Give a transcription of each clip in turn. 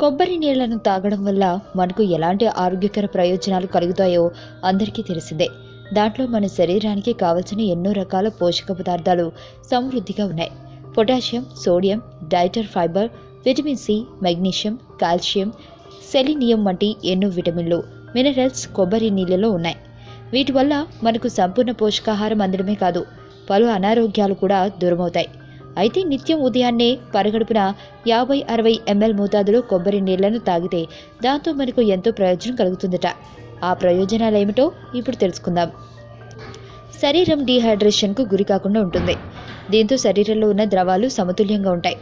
కొబ్బరి నీళ్ళను తాగడం వల్ల మనకు ఎలాంటి ఆరోగ్యకర ప్రయోజనాలు కలుగుతాయో అందరికీ తెలిసిందే. దాంట్లో మన శరీరానికి కావలసిన ఎన్నో రకాల పోషక పదార్థాలు సమృద్ధిగా ఉన్నాయి. Potassium sodium dietary fibre vitamin C magnesium calcium selenium వంటి ఎన్నో విటమిన్లు మినరల్స్ కొబ్బరి నీళ్ళలో ఉన్నాయి. వీటి వల్ల మనకు సంపూర్ణ పోషకాహారం అందడమే కాదు పలు అనారోగ్యాలు కూడా దూరమవుతాయి. అయితే నిత్యం ఉదయాన్నే పరగడుపున యాభై అరవై ఎంఎల్ మోతాదులో కొబ్బరి నీళ్ళను తాగితే దాంతో మనకు ఎంతో ప్రయోజనం కలుగుతుందట. ఆ ప్రయోజనాలు ఏమిటో ఇప్పుడు తెలుసుకుందాం. శరీరం డీహైడ్రేషన్కు గురి కాకుండా ఉంటుంది. దీంతో శరీరంలో ఉన్న ద్రవాలు సమతుల్యంగా ఉంటాయి.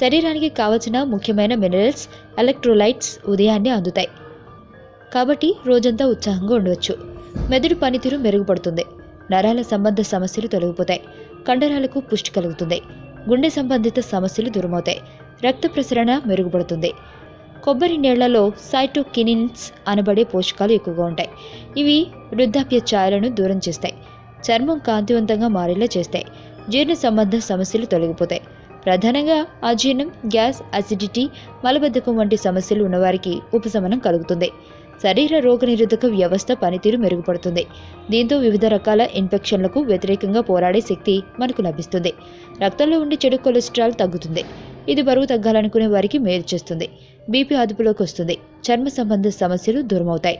శరీరానికి కావలసిన ముఖ్యమైన మినరల్స్ ఎలక్ట్రోలైట్స్ ఉదయాన్నే అందుతాయి. కాబట్టి రోజంతా ఉత్సాహంగా ఉండవచ్చు మెదడు పనితీరు మెరుగుపడుతుంది. నరాల సంబంధ సమస్యలు తొలగిపోతాయి. కండరాలకు పుష్టి కలుగుతుంది. గుండె సంబంధిత సమస్యలు దూరమవుతాయి. రక్త ప్రసరణ మెరుగుపడుతుంది. కొబ్బరి నీళ్ళలో సైటోకినిన్స్ అనబడే పోషకాలు ఎక్కువగా ఉంటాయి. ఇవి వృద్ధాప్య ఛాయలను దూరం చేస్తాయి. చర్మం కాంతివంతంగా మారేలా చేస్తాయి. జీర్ణ సంబంధ సమస్యలు తొలగిపోతాయి. ప్రధానంగా అజీర్ణం గ్యాస్ అసిడిటీ మలబద్ధకం వంటి సమస్యలు ఉన్నవారికి ఉపశమనం కలుగుతుంది. శరీర రోగనిరోధక వ్యవస్థ పనితీరు మెరుగుపడుతుంది. దీంతో వివిధ రకాల ఇన్ఫెక్షన్లకు వ్యతిరేకంగా పోరాడే శక్తి మనకు లభిస్తుంది. రక్తంలో ఉండే చెడు కొలెస్ట్రాల్ తగ్గుతుంది. ఇది బరువు తగ్గాలనుకునే వారికి మేలు చేస్తుంది. బీపీ అదుపులోకి వస్తుంది. చర్మ సంబంధ సమస్యలు దూరమవుతాయి.